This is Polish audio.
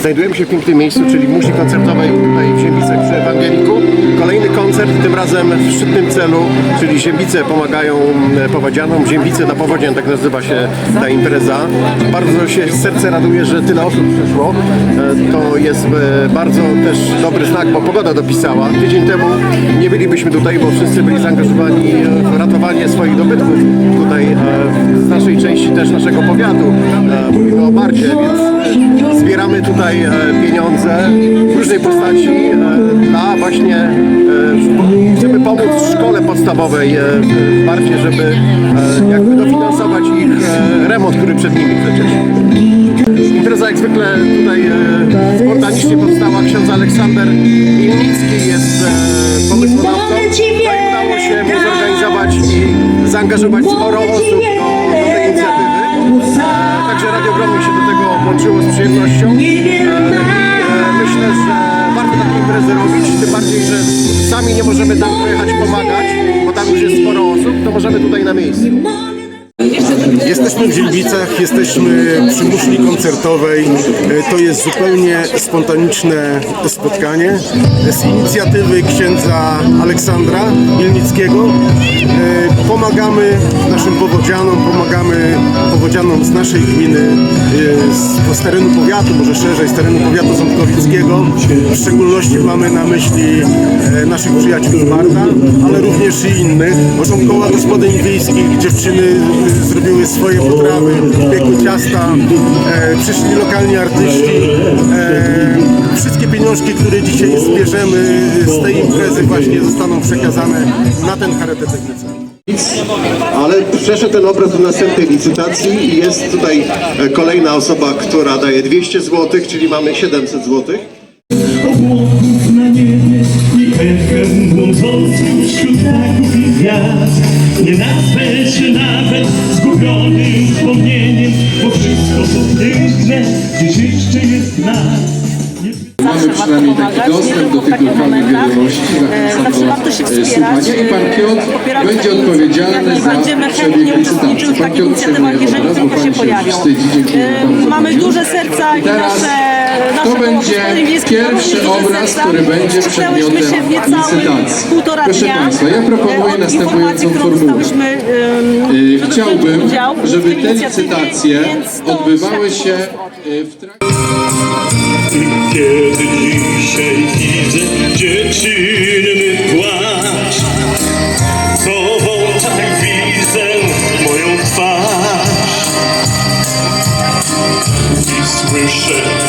Znajdujemy się w pięknym miejscu, czyli w muszli koncertowej tutaj w Ziembicach przy Ewangeliku. Kolejny koncert, tym razem w szczytnym celu, czyli Ziembice pomagają e, powodzianom. Ziembice na powodzian, tak nazywa się ta impreza. Bardzo się serce raduje, że tyle osób przyszło. E, To jest e, bardzo też dobry znak, bo pogoda dopisała. Tydzień temu nie bylibyśmy tutaj, bo wszyscy byli zaangażowani w ratowanie swoich dobytków tutaj z naszej części też naszego powiatu. Mówimy o Bardzie, więc zbieramy tutaj e, pieniądze w różnej postaci e, dla właśnie e, chcemy pomóc szkole podstawowej e, w Bardzie, żeby jakby dofinansować ich remont, który przed nimi przecież. Impreza jak zwykle tutaj spontanicznie powstała. Ksiądz Aleksander Ilnicki jest pomysłodawcą. Udało się mu zorganizować i zaangażować sporo osób do, włączyło z przyjemnością. Myślę, że warto takie imprezy robić, tym bardziej, że sami nie możemy tam pojechać pomagać, bo tam już jest sporo osób, to możemy tutaj na miejscu. Jesteśmy w Zielbicach, jesteśmy przy muszli koncertowej. To jest zupełnie spontaniczne spotkanie z inicjatywy księdza Aleksandra Ilnickiego. E, Pomagamy naszym powodzianom, pomagamy powodzianom z naszej gminy, e, z, z terenu powiatu, może szerzej z terenu powiatu ząbkowickiego. W szczególności mamy na myśli e, naszych przyjaciół z Marta, ale również i innych. Są koła gospodyń wiejskich, dziewczyny e, zrobiły swoje potrawy, piekły ciasta, e, przyszli lokalni artyści. E, wszystkie pieniążki, które dzisiaj zbierzemy z tej imprezy właśnie zostaną przekazane na ten charytatywny cel. Ale przeszedł ten obraz do następnej licytacji i jest tutaj e, kolejna osoba, która daje 200 zł, czyli mamy 700 zł. obłoków na niebie i echem błądzącym wśród i gwiazd. Nie nazwę się nawet zgubionym wspomnieniem, bo wszystko to piękne, gdzieś jeszcze jest nas. Nie Mamy przynajmniej taki dostęp do tych lokalnych wiadomości. Zawsze warto się wspierać. Słuchanie i pan Piotr popierać będzie odpowiedzialny za przebieg licytacji. Pan Piotr przejmuje obraz, bo Mamy duże serca i nasze, nasze to będzie pierwszy obraz, który będzie przedmiotem się w niecałych licytacji. półtora Proszę dnia. państwa, ja proponuję następującą formułę. Y, żeby Chciałbym, żeby te licytacje odbywały się y, w trakcie... Kiedy dzisiaj Shit.